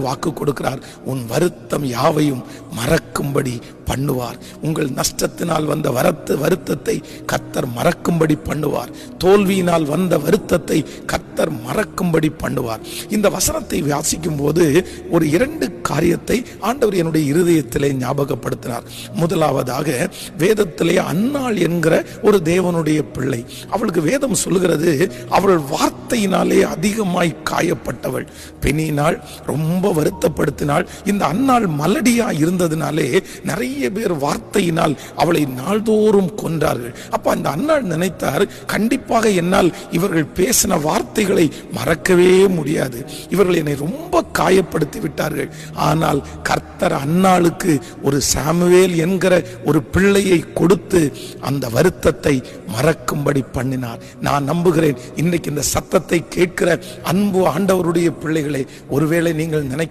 வாக்கு கொடுக்கிறார். உன் வருத்தம் யாவையும் மறக்கும்படி பண்ணுவார். உங்கள் நஷ்டத்தினால் வந்த வரத்து வருத்தத்தை கத்தர் மறக்கும்படி பண்ணுவார். தோல்வியினால் வந்த வருத்தத்தை கத்தர் மறக்கும்படி பண்ணுவார். இந்த வசனத்தை வாசிக்கும் போது ஒரு இரண்டு காரியத்தை ஆண்டவர் என்னுடைய இருதயத்திலே ஞாபகப்படுத்தினார். முதலாவதாக வேதத்திலே அன்னாள் என்கிற ஒரு தேவனுடைய பிள்ளை. அவளுக்கு வேதம் சொல்லுகிறது அவள் வார்த்தையினாலே அதிகமாய் காயப்பட்டவள். பெண்ணினால் ரொம்ப வருத்தப்படுத்தினாள் இந்த அன்னாள் மலடியா இருந்ததுனாலே நிறைய பேர் வார்த்தையினால் அவளை நாள்தோறும் கொன்றார்கள். அப்ப அந்த அன்னாள் நினைத்தார் கண்டிப்பாக என்னால் இவர்கள் பேசின வார்த்தைகளை மறக்கவே முடியாது. இவர்கள் என்னை ரொம்ப காயப்படுத்தி விட்டார்கள். ஆனால் கர்த்தர் அன்னாளுக்கு ஒரு சாமுவேல் என்கிற ஒரு பிள்ளையை கொடுத்து அந்த வருத்தத்தை மறக்கும்படி பண்ணினார். நான் நம்புகிறேன் இன்னைக்கு இந்த சத்தத்தை கேட்கிற அன்பு ஆண்டவருடைய பிள்ளைகளை ஒருவேளை நீங்கள் நினைக்க